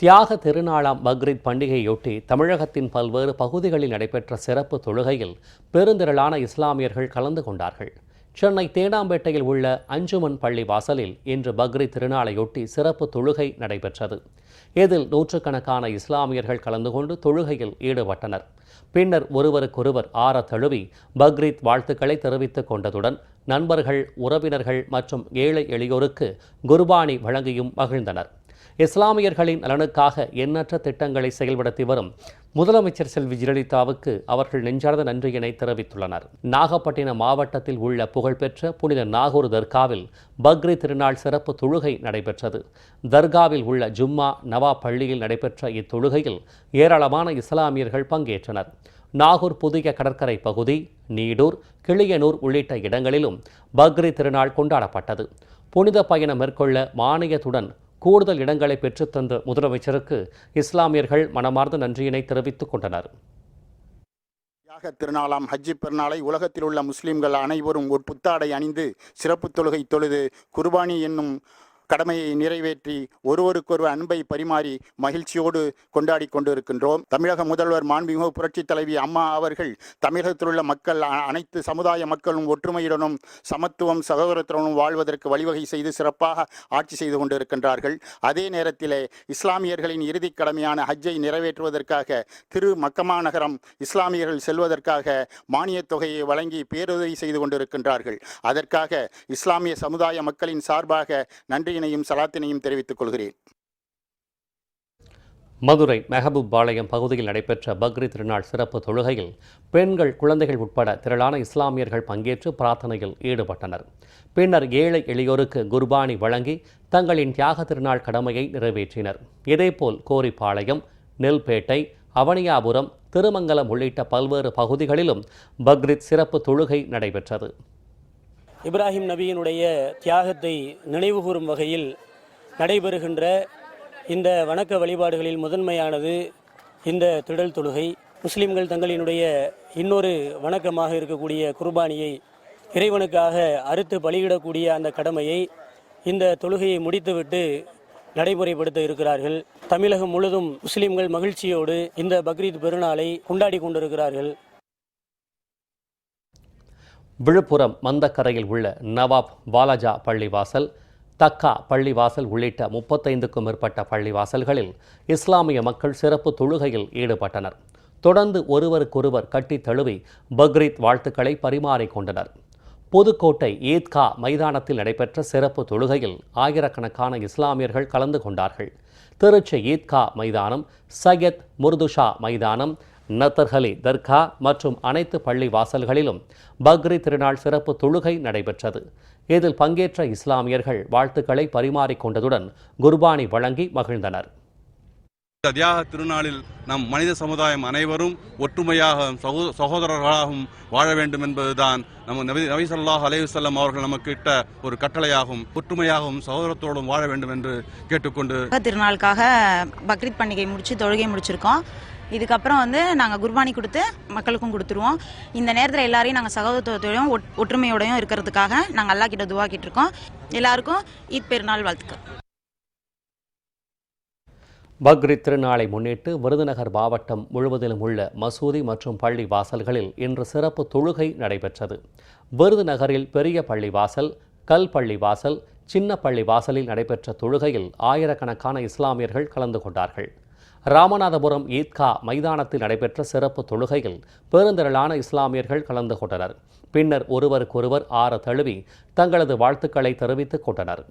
தியாக திருநாளாம் பக்ரீத் பண்டிகையொட்டி தமிழகத்தின் பல்வேறு பகுதிகளில் நடைபெற்ற சிறப்பு தொழுகையில் பெருந்திரளான இஸ்லாமியர்கள் கலந்து கொண்டார்கள். சென்னை தேனாம்பேட்டையில் உள்ள அஞ்சுமன் பள்ளி வாசலில் இன்று பக்ரீத் திருநாளையொட்டி சிறப்பு தொழுகை நடைபெற்றது. இதில் நூற்றுக்கணக்கான இஸ்லாமியர்கள் கலந்து கொண்டு தொழுகையில் ஈடுபட்டனர். பின்னர் ஒருவருக்கொருவர் ஆற தழுவி பக்ரீத் வாழ்த்துக்களை தெரிவித்துக் கொண்டதுடன் நண்பர்கள் உறவினர்கள் மற்றும் ஏழை எளியோருக்கு குர்பானி வழங்கியும் மகிழ்ந்தனர். இஸ்லாமியர்களின் நலனுக்காக எண்ணற்ற திட்டங்களை செயல்படுத்தி வரும் முதலமைச்சர் செல்வி ஜெயலலிதாவுக்கு அவர்கள் நெஞ்சார்ந்த நன்றியினை தெரிவித்துள்ளனர். நாகப்பட்டினம் மாவட்டத்தில் உள்ள புகழ்பெற்ற புனித நாகூர் தர்காவில் பக்ரி திருநாள் சிறப்பு தொழுகை நடைபெற்றது. தர்காவில் உள்ள ஜும்மா நவா பள்ளியில் நடைபெற்ற இத்தொழுகையில் ஏராளமான இஸ்லாமியர்கள் பங்கேற்றனர். நாகூர் புதிய கடற்கரை பகுதி நீடூர் கிளியனூர் உள்ளிட்ட இடங்களிலும் பக்ரி திருநாள் கொண்டாடப்பட்டது. புனித பயணம் மேற்கொள்ள மானியத்துடன் கூடுதல் இடங்களை பெற்றுத்தந்த முதலமைச்சருக்கு இஸ்லாமியர்கள் மனமார்ந்த நன்றியினை தெரிவித்துக் கொண்டனர். தியாக திருநாளாம் ஹஜ்ஜி பெருநாளை உலகத்தில் உள்ள முஸ்லிம்கள் அனைவரும் ஒரு புத்தாடை அணிந்து சிறப்பு தொழுகை தொழுது குர்பானி என்னும் கடமையை நிறைவேற்றி ஒருவருக்கொரு அன்பை பரிமாறி மகிழ்ச்சியோடு கொண்டாடி கொண்டிருக்கின்றோம். தமிழக முதல்வர் மாண்புமிகு புரட்சித் தலைவி அம்மா அவர்கள் தமிழகத்தில் உள்ள மக்கள் அ- அனைத்து சமுதாய மக்களும் ஒற்றுமையுடனும் சமத்துவம் சகோதரத்துடனும் வாழ்வதற்கு வழிவகை செய்து சிறப்பாக ஆட்சி செய்து கொண்டிருக்கின்றார்கள். அதே நேரத்திலே இஸ்லாமியர்களின் இறுதிக் கடமையான ஹஜ்ஜை நிறைவேற்றுவதற்காக திரு மக்கமா நகரம் இஸ்லாமியர்கள் செல்வதற்காக மானியத் தொகையை வழங்கி பேருதவி செய்து கொண்டிருக்கின்றார்கள். அதற்காக இஸ்லாமிய சமுதாய மக்களின் சார்பாக நன்றி நன்றியினையும் சலாத்தினையும் தெரிவித்துக் கொள்கிறேன். மதுரை மெஹபூப் பாளையம் பகுதியில் நடைபெற்ற பக்ரீத் திருநாள் சிறப்பு தொழுகையில் பெண்கள் குழந்தைகள் உட்பட திரளான இஸ்லாமியர்கள் பங்கேற்று பிரார்த்தனையில் ஈடுபட்டனர். பின்னர் ஏழை எளியோருக்கு குர்பானி வழங்கி தங்களின் தியாக திருநாள் கடமையை நிறைவேற்றினர். இதேபோல் கோரிப்பாளையம் நெல்பேட்டை அவனியாபுரம் திருமங்கலம் உள்ளிட்ட பல்வேறு பகுதிகளிலும் பக்ரீத் சிறப்பு தொழுகை நடைபெற்றது. இப்ராஹிம் நபியினுடைய தியாகத்தை நினைவுகூரும் வகையில் நடைபெறுகின்ற இந்த வணக்க வழிபாடுகளில் முதன்மையானது இந்த திடல் தொழுகை. முஸ்லிம்கள் தங்களினுடைய இன்னொரு வணக்கமாக இருக்கக்கூடிய குர்பானியை இறைவனுக்காக அறுத்து பலியிடக்கூடிய அந்த கடமையை இந்த தொழுகையை முடித்துவிட்டு நடைமுறைப்படுத்த இருக்கிறார்கள். தமிழகம் முழுதும் முஸ்லிம்கள் மகிழ்ச்சியோடு இந்த பக்ரீத் பெருநாளை கொண்டாடி கொண்டிருக்கிறார்கள். விழுப்புரம் மந்தக்கரையில் உள்ள நவாப் வாலாஜா பள்ளிவாசல் தக்கா பள்ளிவாசல் உள்ளிட்ட முப்பத்தைந்துக்கும் மேற்பட்ட பள்ளிவாசல்களில் இஸ்லாமிய மக்கள் சிறப்பு தொழுகையில் ஈடுபட்டனர். தொடர்ந்து ஒருவருக்கொருவர் கட்டித் தழுவி பக்ரீத் வாழ்த்துக்களை பரிமாறிக்கொண்டனர் புதுக்கோட்டை ஈத்கா மைதானத்தில் நடைபெற்ற சிறப்பு தொழுகையில் ஆயிரக்கணக்கான இஸ்லாமியர்கள் கலந்து கொண்டார்கள். திருச்சி ஈத்கா மைதானம் சையத் முர்துஷா மைதானம் நத்தர்ஹலி தர்கா மற்றும் அனைத்து பள்ளி வாசல்களிலும் பக்ரீத் திருநாள் சிறப்பு தொழுகை நடைபெற்றது. இதில் பங்கேற்ற இஸ்லாமியர்கள் வாழ்த்துக்களை பரிமாறிக்கொண்டதுடன் குர்பானி வழங்கி மகிழ்ந்தனர். இந்த தியாக திருநாளில் நம் மனித சமுதாயம் அனைவரும் ஒற்றுமையாக சகோ- சகோதரர்களாகவும் வாழ வேண்டும் என்பதுதான் நம்ம நபி நபி ஸல்லல்லாஹு அலைஹி வஸல்லம் அவர்கள் நமக்கு இட்ட ஒரு கட்டளையாகும் ஒற்றுமையாகவும் சகோதரத்தோடும் வாழ வேண்டும் என்று கேட்டுக்கொண்டு திருநாளுக்காக பக்ரீத் பண்டிகை முடிச்சு தொழுகை முடிச்சிருக்கோம். இதுக்கப்புறம் வந்து நாங்கள் குர்பானி கொடுத்து மக்களுக்கும் கொடுத்துருவோம். இந்த நேரத்தில் எல்லாரையும் நாங்கள் சகோதரத்தோடையும் ஒட்- ஒற்றுமையோடையும் இருக்கிறதுக்காக நாங்கள் அல்லா கிட்ட துவாக்கிட்டு இருக்கோம் எல்லாருக்கும் ஈத் பெருநாள் வாழ்த்துக்கள். பக்ரீத் திருநாளை முன்னிட்டு விருதுநகர் மாவட்டம் முழுவதிலும் உள்ள மசூதி மற்றும் பள்ளி வாசல்களில் இன்று சிறப்பு தொழுகை நடைபெற்றது. விருதுநகரில் பெரிய பள்ளி வாசல் கல் பள்ளி வாசல் சின்ன பள்ளி வாசலில் நடைபெற்ற தொழுகையில் ஆயிரக்கணக்கான இஸ்லாமியர்கள் கலந்து கொண்டார்கள். ராமநாதபுரம் ஈத்கா மைதானத்தில் நடைபெற்ற சிறப்பு தொழுகையில் பெருந்திரளான இஸ்லாமியர்கள் கலந்து கொண்டனர். பின்னர் ஒருவருக்கொருவர் ஆற தழுவி தங்களது வாழ்த்துக்களை தெரிவித்துக் கொண்டனர்.